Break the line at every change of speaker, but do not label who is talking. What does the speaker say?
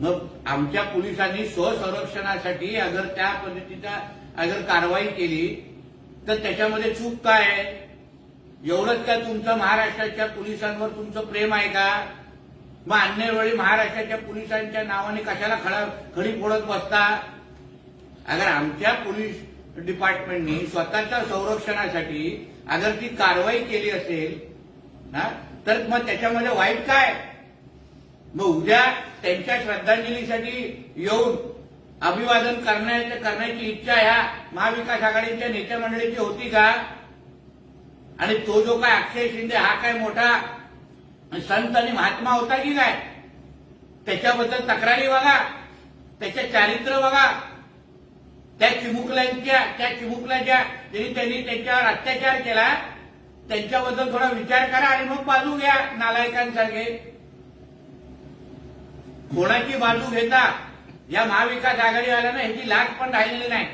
मग आमच्या पोलिसांनी स्वसंरक्षणासाठी अगर त्या पद्धतीचा अगर कारवाई केली तर त्याच्यामध्ये चूक काय आहे? एवढंच काय तुमचं महाराष्ट्राच्या पोलिसांवर तुमचं प्रेम आहे का? मग अन्य वेळी महाराष्ट्राच्या पोलिसांच्या नावाने कशाला खडा खडी फोडत बसता? अगर आमच्या पोलीस डिपार्टमेंटनी स्वतःच्या संरक्षणासाठी अगर ती कारवाई केली असेल हा, तर मग त्याच्यामध्ये वाईट काय? मग उद्या त्यांच्या श्रद्धांजलीसाठी येऊन अभिवादन करण्याच्या करण्याची इच्छा ह्या महाविकास आघाडीच्या नेत्या मंडळीची होती का? आणि तो जो काय अक्षय शिंदे हा काय मोठा संत आणि महात्मा होता की काय? त्याच्याबद्दल तक्रारी बघा. त्याचे चारित्र्य बघा. त्या चिमुकल्यांच्या त्या चिमुकल्याच्या ज्यांनी त्यांनी त्यांच्यावर अत्याचार केला त्यांच्याबद्दल थोडा विचार करा आणि मग बाजू घ्या नालायकांसारखे. कोणाची बाजू घेता? या महाविकास आघाडीवाल्यानं ह्याची लाच पण राहिलेली नाही.